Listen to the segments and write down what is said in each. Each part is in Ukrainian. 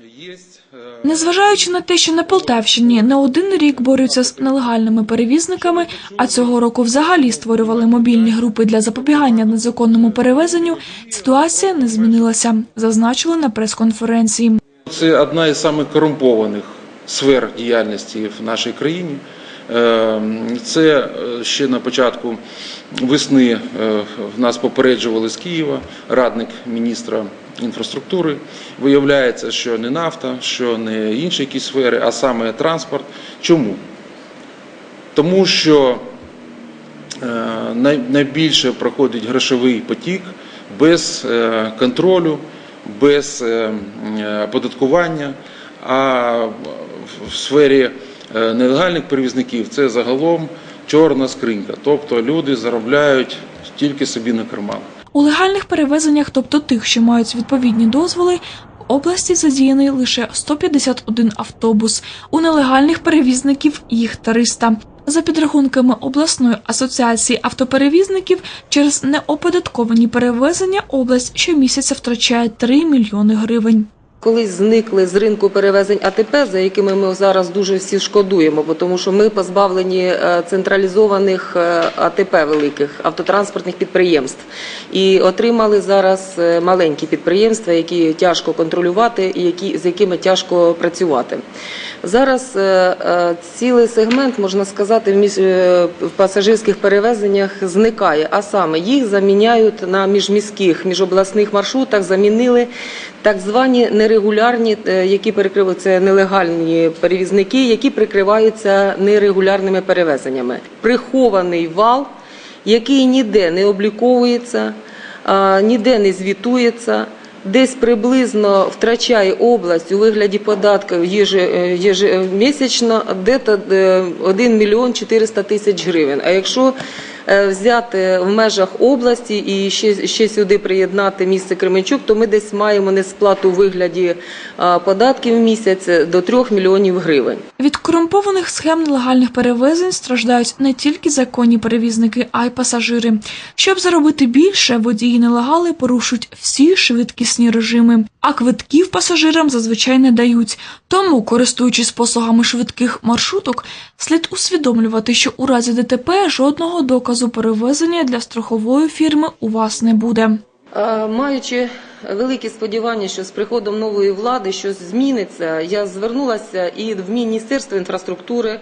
Э, Незважаючи на те, що на Полтавщині не один рік борються з нелегальними перевізниками, а цього року взагалі створювали мобільні групи для запобігання незаконному перевезенню, ситуація не змінилася, зазначили на прес-конференції. Це одна із самих корумпованих сфер діяльності в нашій країні. Е, Це е, ще на початку весни е, нас попереджували з Києва радник міністра інфраструктури. Виявляється, що не нафта, що не інші якісь сфери, а саме транспорт. Чому? Тому що е, найбільше проходить грошовий потік без контролю, без оподаткування. А в- сфері нелегальних перевізників це загалом чорна скринька. Тобто люди заробляють тільки собі на карман. У легальних перевезеннях, тобто тих, що мають відповідні дозволи, в області задіяний лише 151 автобус. У нелегальних перевізників їх 300. За підрахунками обласної асоціації автоперевізників, через неоподатковані перевезення область щомісяця втрачає 3 мільйони гривень. Колись зникли з ринку перевезень АТП, за якими ми зараз дуже всі шкодуємо, бо тому що ми позбавлені е, централізованих е, АТП великих автотранспортних підприємств і отримали зараз е, маленькі підприємства, які тяжко контролювати і які з якими тяжко працювати. Зараз цілий сегмент, можна сказати, в між- в пасажирських перевезеннях зникає, а саме їх заміняють на міжміських, міжобласних маршрутах, замінили так звані нерегулярні, е, які перекриваються нелегальні перевізники, які прикриваються нерегулярними перевезеннями. Прихований вал, який ніде не обліковується, ніде не звітується. Десь приблизно втрачає область у вигляді податків єжемісячно де-то 1 мільйон 400 тисяч гривень. А якщо е, взяти в межах області і ще, ще сюди приєднати місце Кременчук, то ми десь маємо несплату у вигляді податків в місяць до 3 мільйонів гривень. Від корумпованих схем нелегальних перевезень страждають не тільки законні перевізники, а й пасажири. Щоб заробити більше, водії нелегали порушують всі швидкісні режими, а квитків пасажирам зазвичай не дають. Тому, користуючись послугами швидких маршруток, слід усвідомлювати, що у разі ДТП жодного доказу перевезення для страхової фірми у вас не буде. А, Маючи великі сподівання, що з приходом нової влади щось зміниться, я звернулася і в Міністерство інфраструктури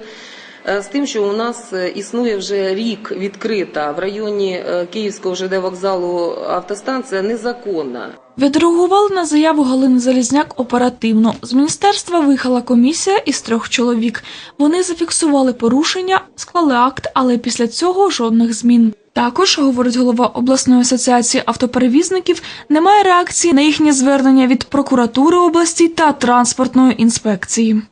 е, з тим, що у нас е, існує вже рік відкрита в районі е, Київського ЖД вокзалу автостанція незаконна. Відреагували на заяву Галини Залізняк оперативно. З міністерства виїхала комісія із трьох чоловік. Вони зафіксували порушення, склали акт, але після цього жодних змін. Також, говорить голова обласної асоціації автоперевізників, немає реакції на їхнє звернення від прокуратури області та транспортної інспекції.